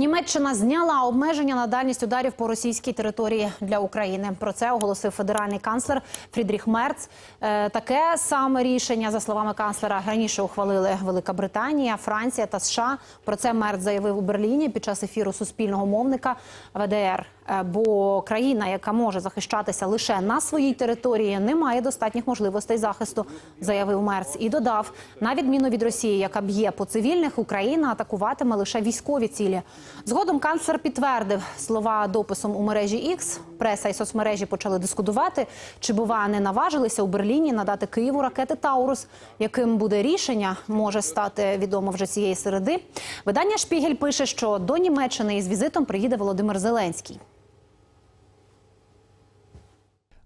Німеччина зняла обмеження на дальність ударів по російській території для України. Про це оголосив федеральний канцлер Фрідріх Мерц. Е, Таке саме рішення, за словами канцлера, раніше ухвалили Велика Британія, Франція та США. Про це Мерц заявив у Берліні під час ефіру суспільного мовника ВДР. Е, Бо країна, яка може захищатися лише на своїй території, не має достатніх можливостей захисту, заявив Мерц. І додав, на відміну від Росії, яка б'є по цивільних, Україна атакуватиме лише військові цілі. Згодом канцлер підтвердив слова дописом у мережі X. Преса і соцмережі почали дискутувати, чи бува не наважилися у Берліні надати Києву ракети Таурус. Яким буде рішення, може стати відомо вже цієї середи. Видання Шпігель пише, що до Німеччини із візитом приїде Володимир Зеленський.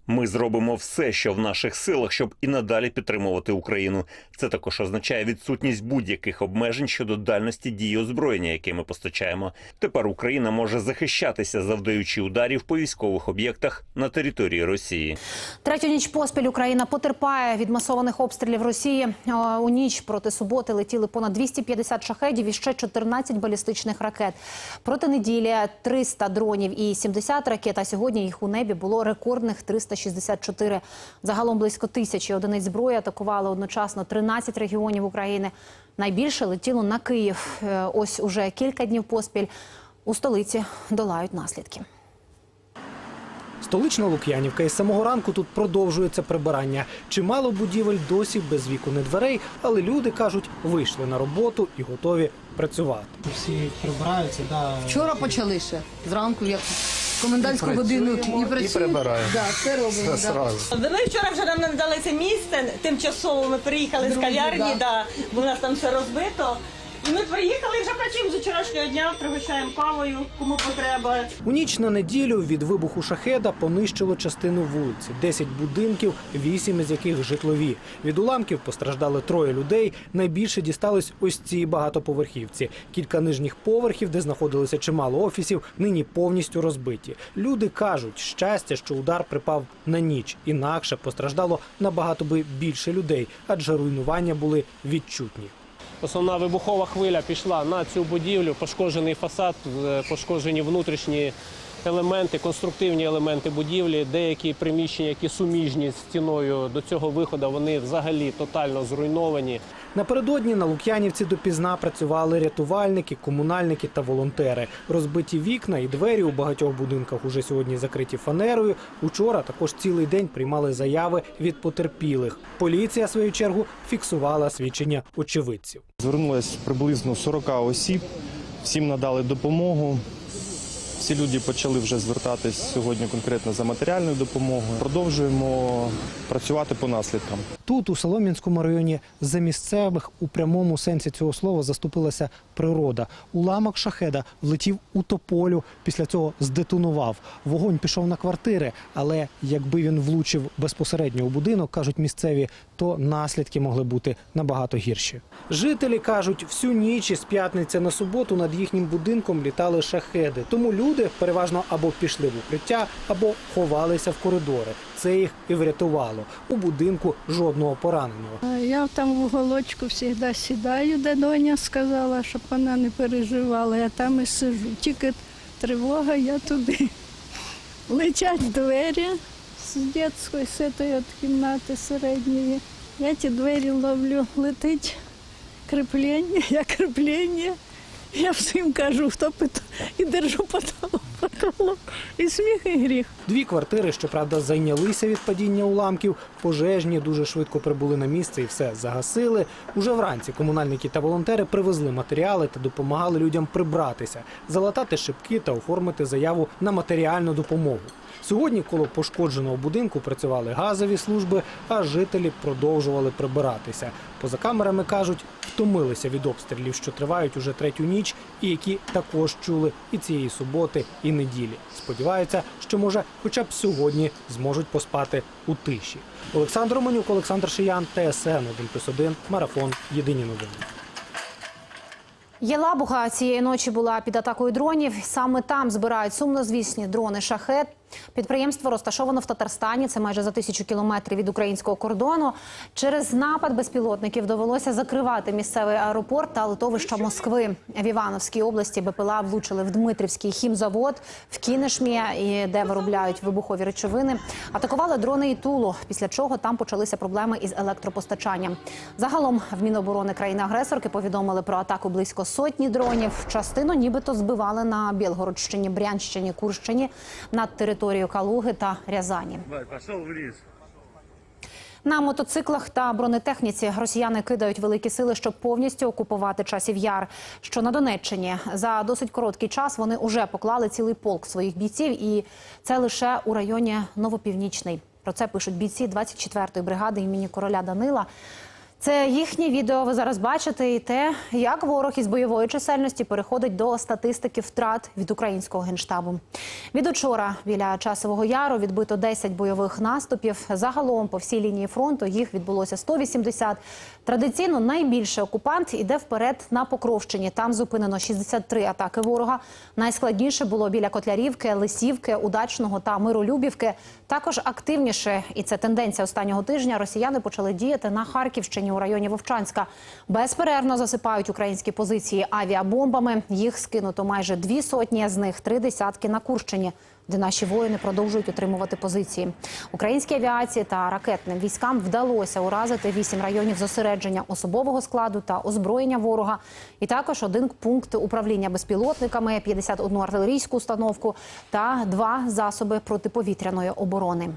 Ми зробимо все, що в наших силах, щоб і надалі підтримувати Україну. Це також означає відсутність будь-яких обмежень щодо дальності дії озброєння, яке ми постачаємо. Тепер Україна може захищатися, завдаючи ударів по військових об'єктах на території Росії. Третю ніч поспіль Україна потерпає від масованих обстрілів Росії. Е, У ніч проти суботи летіли понад 250 шахедів і ще 14 балістичних ракет. Проти неділі 300 дронів і 70 ракет. А сьогодні їх у небі було рекордних 364. Загалом близько тисячі одиниць зброї атакували одночасно 13 регіонів України. Найбільше летіло на Київ. Е, Ось уже кілька днів поспіль у столиці долають наслідки. Столична Лук'янівка із самого ранку тут продовжується прибирання. Чимало будівель досі без вікон і дверей, але люди кажуть, вийшли на роботу і готові працювати. Всі прибираються, да. Вчора почали ще зранку, як комендантську годину і працюємо. і прибираємо. Да, все робимо. Все да. сразу. Ми вчора вже нам надали це місце. Тимчасово ми приїхали з кав'ярні, да. да, бо у нас там все розбито. І ми приїхали вже працюємо з вчорашнього дня, пригощаємо кавою, кому потреба. У ніч на неділю від вибуху шахеда понищило частину вулиці. 10 будинків, 8 із яких житлові. Від уламків постраждали троє людей. Найбільше дістались ось цій багатоповерхівці. Кілька нижніх поверхів, де знаходилося чимало офісів, нині повністю розбиті. Люди кажуть, щастя, що удар припав на ніч. Інакше постраждало набагато би більше людей, адже руйнування були відчутні. Основна вибухова хвиля пішла на цю будівлю, пошкоджений фасад, е, пошкоджені внутрішні елементи, конструктивні елементи будівлі. Деякі приміщення, які суміжні з стіною до цього виходу, вони взагалі тотально зруйновані. Напередодні на Лук'янівці допізна працювали рятувальники, комунальники та волонтери. Розбиті вікна і двері у багатьох будинках уже сьогодні закриті фанерою. Учора також цілий день приймали заяви від потерпілих. Поліція, в свою чергу, фіксувала свідчення очевидців. Звернулось приблизно 40 осіб, всім надали допомогу. Всі люди почали вже звертатись сьогодні конкретно за матеріальною допомогою. Продовжуємо працювати по наслідкам. Тут, у Солом'янському районі, за місцевих у прямому сенсі цього слова заступилася природа. Уламок шахеда влетів у тополю, після цього здетонував. Вогонь пішов на квартири, але якби він влучив безпосередньо у будинок, кажуть місцеві, то наслідки могли бути набагато гірші. Жителі кажуть, всю ніч із п'ятниці на суботу над їхнім будинком літали шахеди. Тому люди переважно або пішли в укриття, або ховалися в коридори. Це їх і врятувало. У будинку жодного пораненого. Я там в уголочку завжди сідаю, де доня сказала, щоб вона не переживала. Я там і сижу. Тільки тривога, я туди. Летять двері з дитячої, з цієї кімнати середньої. Я ті двері ловлю, летить кріплення, я кріплення. Я всім кажу, хто питає, і держу потолок. І сміх, і гріх. Дві квартири, щоправда, зайнялися від падіння уламків. Пожежні дуже швидко прибули на місце і все загасили. Уже вранці комунальники та волонтери привезли матеріали та допомагали людям прибратися, залатати шибки та оформити заяву на матеріальну допомогу. Сьогодні коло пошкодженого будинку працювали газові служби, а жителі продовжували прибиратися. Поза камерами кажуть, втомилися від обстрілів, що тривають уже третю ніч, і які також чули і цієї суботи, і неділі. Сподіваються, що може, хоча б сьогодні зможуть поспати у тиші. Олександр Романюк, Олександр Шиян, ТСН 1+,1, Марафон. Єдині новини. Єлабуга цієї ночі була під атакою дронів. Саме там збирають сумнозвісні дрони шахет. Підприємство розташовано в Татарстані. Це майже за тисячу кілометрів від українського кордону. Через напад безпілотників довелося закривати місцевий аеропорт та литовища Москви. В Івановській області БПЛА влучили в Дмитрівський хімзавод, в Кінешмі, де виробляють вибухові речовини. Атакували дрони і Тулу, після чого там почалися проблеми із електропостачанням. Загалом в Міноборони країни-агресорки повідомили про атаку близько сотні дронів. Частину нібито збивали на Білгородщині, Брянщині, Курщині над територією Калуги та Рязані. На мотоциклах та бронетехніці росіяни кидають великі сили, щоб повністю окупувати часів яр. Що на Донеччині за досить короткий час вони вже поклали цілий полк своїх бійців, і це лише у районі Новопівнічний. Про це пишуть бійці 24-ї бригади імені короля Данила. Це їхнє відео. Ви зараз бачите і те, як ворог із бойової чисельності переходить до статистики втрат від українського генштабу. Від учора біля часового яру відбито 10 бойових наступів. Загалом по всій лінії фронту їх відбулося 180. Традиційно найбільше окупант іде вперед на Покровщині. Там зупинено 63 атаки ворога. Найскладніше було біля Котлярівки, Лисівки, Удачного та Миролюбівки. Також активніше, і це тенденція останнього тижня. Росіяни почали діяти на Харківщині у районі Вовчанська. Безперервно засипають українські позиції авіабомбами. Їх скинуто майже дві сотні, з них три десятки на Курщині. Де наші воїни продовжують утримувати позиції. Українській авіації та ракетним військам вдалося уразити вісім районів зосередження особового складу та озброєння ворога, і також один пункт управління безпілотниками, 51 артилерійську установку та два засоби протиповітряної оборони.